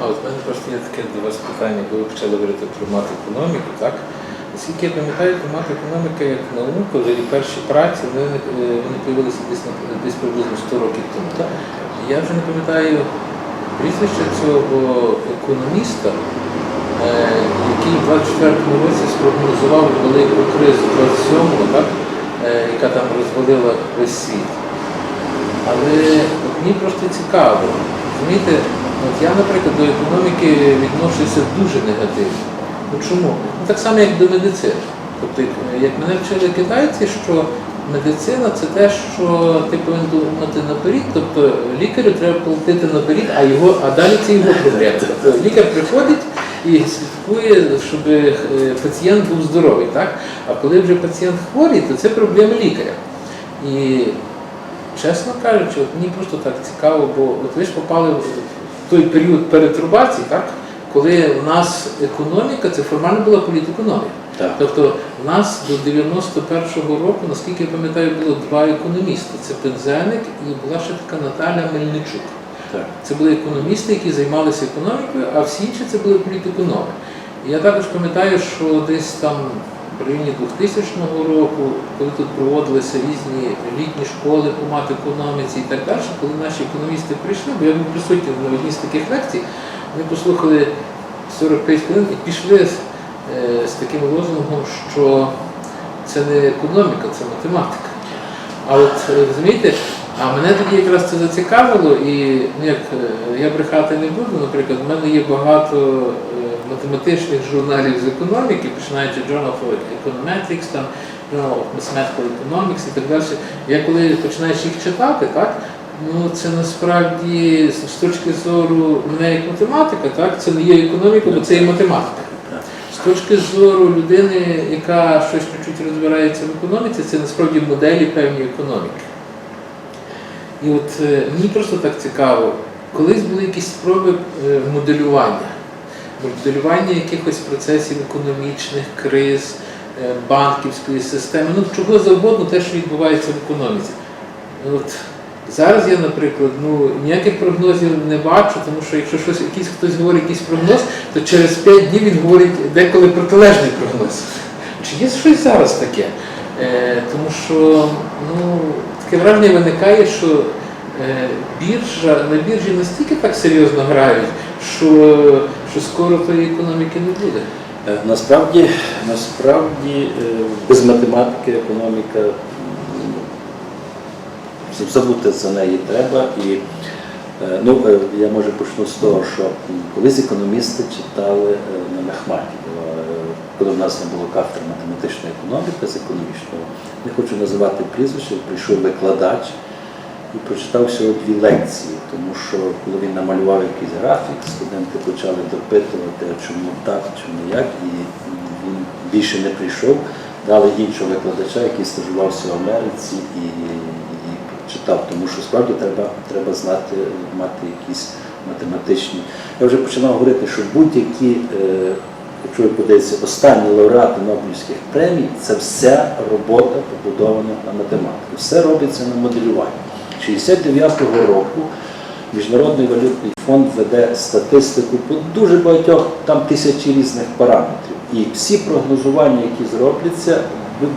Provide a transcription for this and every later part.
А от мене просто є таке до вас питання, бо ви почали говорити про макроекономіку, так? Наскільки я пам'ятаю, то макроекономіка як наука, вже і перші праці, вони, е, вони з'явилися десь, десь приблизно 100 років тому. Я вже не пам'ятаю прізвище цього економіста, е, який в 24-му році спрогнозував велику кризу 27-го, так? е, яка там розвалила весь світ. Але мені просто цікаво. Розумієте, от я, наприклад, до економіки відношуся дуже негативно. Ну чому? Ну так само, як до медицини. Тобто, як- мене вчили китайці, що медицина це те, що ти повинен думати наперед, тобто лікарю треба платити наперед, а його, а далі це його проблема. Тобто лікар приходить і слідкує, щоб е, пацієнт був здоровий. Так? А коли вже пацієнт хворий, то це проблема лікаря. І Чесно кажучи, от мені просто так цікаво, бо от ви ж попали в той період перетрубації, так? коли в нас економіка, це формально була політекономія. Так. Тобто в нас до 91-го року, наскільки я пам'ятаю, було два економісти. Це Пензеник і була ще така Наталя Мельничук. Так. Це були економісти, які займалися економікою, а всі інші це були політекономи. І я також пам'ятаю, що десь там в районі 2000 року, коли тут проводилися різні літні школи по матекономіці і так далі, коли наші економісти прийшли, бо я був присутній на одній з таких лекцій, ми послухали 45 хвилин і пішли з, е, з таким лозунгом, що це не економіка, це математика. А от е, розумієте, а мене тоді якраз це зацікавило, і ну, як е, я брехати не буду, наприклад, в мене є багато е, математичних журналів з економіки, починаючи Journal of Econometrics, там Journal of Mathematical Economics і так далі. Я коли починаєш їх читати, так, ну це насправді з точки зору мене як математика, так, це не є економіка, бо це є математика. З точки зору людини, яка щось чуть-чуть розбирається в економіці, це насправді моделі певні економіки. І от е, мені просто так цікаво, колись були якісь спроби е, моделювання, моделювання якихось процесів економічних, криз, е, банківської системи, ну чого завгодно, те, що відбувається в економіці. От зараз я, наприклад, ну ніяких прогнозів не бачу, тому що якщо щось, якийсь хтось говорить якийсь прогноз, то через 5 днів він говорить деколи протилежний прогноз. Чи є щось зараз таке? Е, тому що ну, таке враження виникає, що е, біржа, на біржі настільки так серйозно грають, що, що скоро тої економіки не буде. Е, Насправді, насправді е, без математики економіка забути за неї треба. І ну, я може почну з того, що колись економісти читали на Мехматікова, е, коли в нас не було кафедри математичної економіки з економічного. Не хочу називати прізвище, прийшов викладач і прочитав всього дві лекції, тому що коли він намалював якийсь графік, студенти почали допитувати, чому так, чому як, і він більше не прийшов. Дали іншого викладача, який стажувався в Америці і, і читав, тому що справді треба, треба знати, мати якісь математичні. Я вже починав говорити, що будь-які, е, якщо ви подивитеся, останні лауреати Нобелівських премій, це вся робота побудована на математиці. Все робиться на моделюванні. 69-го року Міжнародний валютний фонд веде статистику по дуже багатьох там тисячі різних параметрів. І всі прогнозування, які зробляться,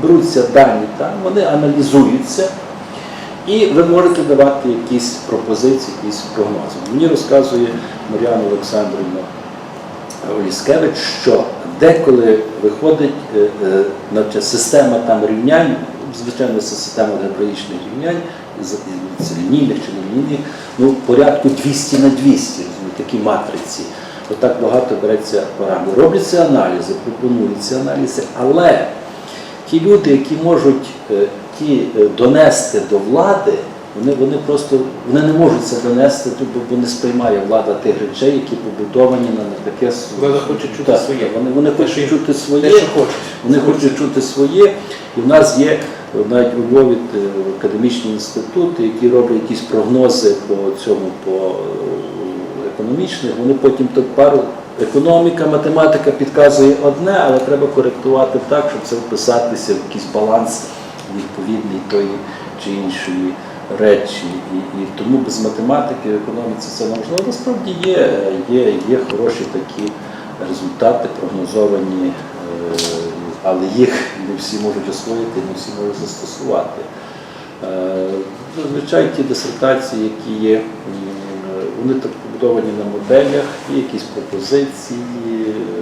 беруться дані там, вони аналізуються, і ви можете давати якісь пропозиції, якісь прогнози. Мені розказує Мар'яна Олександрівна Оліскевич, що деколи виходить е, е, навча- система там рівнянь, звичайно, це система алгебраїчних рівнянь, з лінійних чи нелінійних, ну, порядку 200 на 200, розумієте, такі матриці. Отак багато береться параметрів. Робляться аналізи, пропонуються аналізи, але ті люди, які можуть е, ті донести до влади, вони, вони просто вони не можуть це донести, бо не сприймає влада тих речей, які побудовані на таке Влада хоче чути Так, своє. Вони, вони Те, хочуть що- чути своє, Те, що хочуть. вони хочуть чути своє. І в нас є навіть у Львові е, академічні інститути, які роблять якісь прогнози по цьому, по е, економічних. Вони потім так пару. Економіка, математика підказує одне, але треба коректувати так, щоб це вписатися в якийсь баланс відповідний тої чи іншої речі. І, і тому без математики в економіці це неможливо. Насправді є, є, є хороші такі результати, прогнозовані, е, але їх не всі можуть освоїти, не всі можуть застосувати. Е, Зазвичай ті дисертації, які є, вони так побудовані на моделях, є якісь пропозиції, е,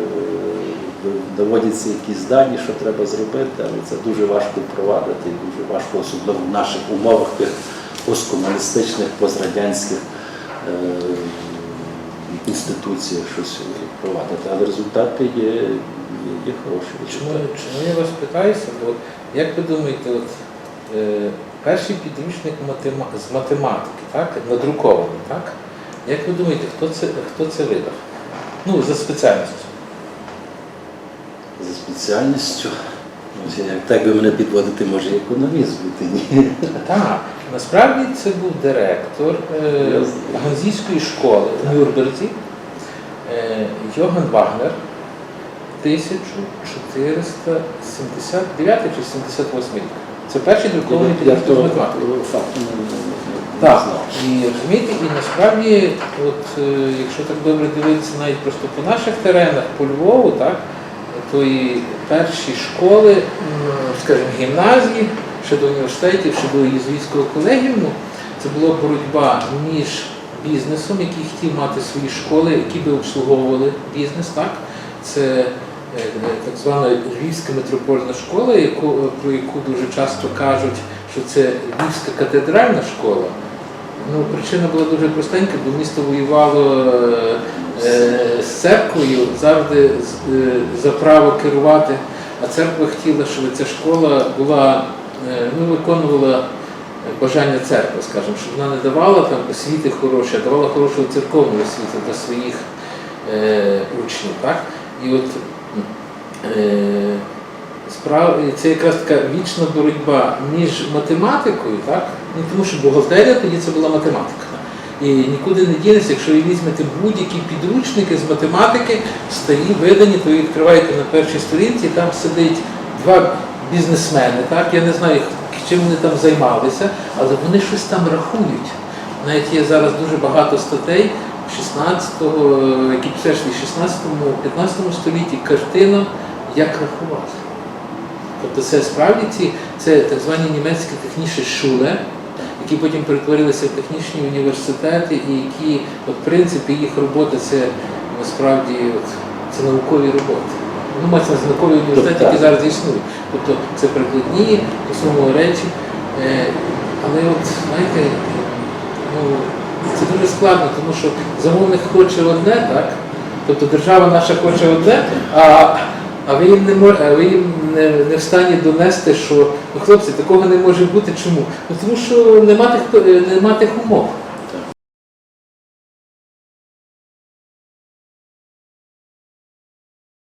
доводяться якісь дані, що треба зробити, але це дуже важко впровадити, дуже важко, особливо в наших умовах тих посткомуністичних, пострадянських е, інституціях щось впровадити. Але результати є, є, є хороші. Чому, чому я вас питаюся? Бо як ви думаєте, от, е, перший підручник матема- з математики, так, надрукований, так? Як ви думаєте, хто це, хто це видав? Ну, за спеціальністю. Спеціальністю. Як так би мене підводити, може економіст бути, ні. Так, насправді це був директор е, Ганзійської школи в Нюрнберзі е, Йоган Вагнер 1479 чи 78 рік. Це перший друкований Я з математики. Так, і розумієте, і насправді, от е, якщо так добре дивитися навіть просто по наших теренах, по Львову, так, то і перші школи, скажімо, гімназії, ще до університетів, ще до єзуїтського колегіуму, це була боротьба між бізнесом, який хотів мати свої школи, які би обслуговували бізнес, так? Це е, так звана Львівська метропольна школа, яку, про яку дуже часто кажуть, що це Львівська катедральна школа. Ну, причина була дуже простенька, бо місто воювало е, е, з церквою завжди е, за право керувати. А церква хотіла, щоб ця школа була, е, ну, виконувала бажання церкви, скажімо, щоб вона не давала там освіти хороші, а давала хорошу церковну освіту для своїх е, учнів. Так? І от е, справ... це якраз така вічна боротьба між математикою, так? Ну, тому що бухгалтерія тоді це була математика. І нікуди не дінеться, якщо ви візьмете будь-які підручники з математики, старі видані, то ви відкриваєте на першій сторінці, там сидить два бізнесмени, так? я не знаю, чим вони там займалися, але вони щось там рахують. Навіть є зараз дуже багато статей 16-го, які в 16-15 столітті, картина, як рахувати. Тобто це справді ці, це так звані німецькі технічні шуле, які потім перетворилися в технічні університети, і які, от, в принципі, їх робота це насправді от, це наукові роботи. Ну, мається на наукові університети, які зараз існують. Тобто це прикладні, по своєму речі. Е, але от, знаєте, ну, це дуже складно, тому що замовник хоче одне, так? Тобто держава наша хоче одне, а, а ви їм не мож- а ви їм не, не в стані донести, що ну, хлопці, такого не може бути. Чому? Ну тому що нема тих, е, нема тих умов.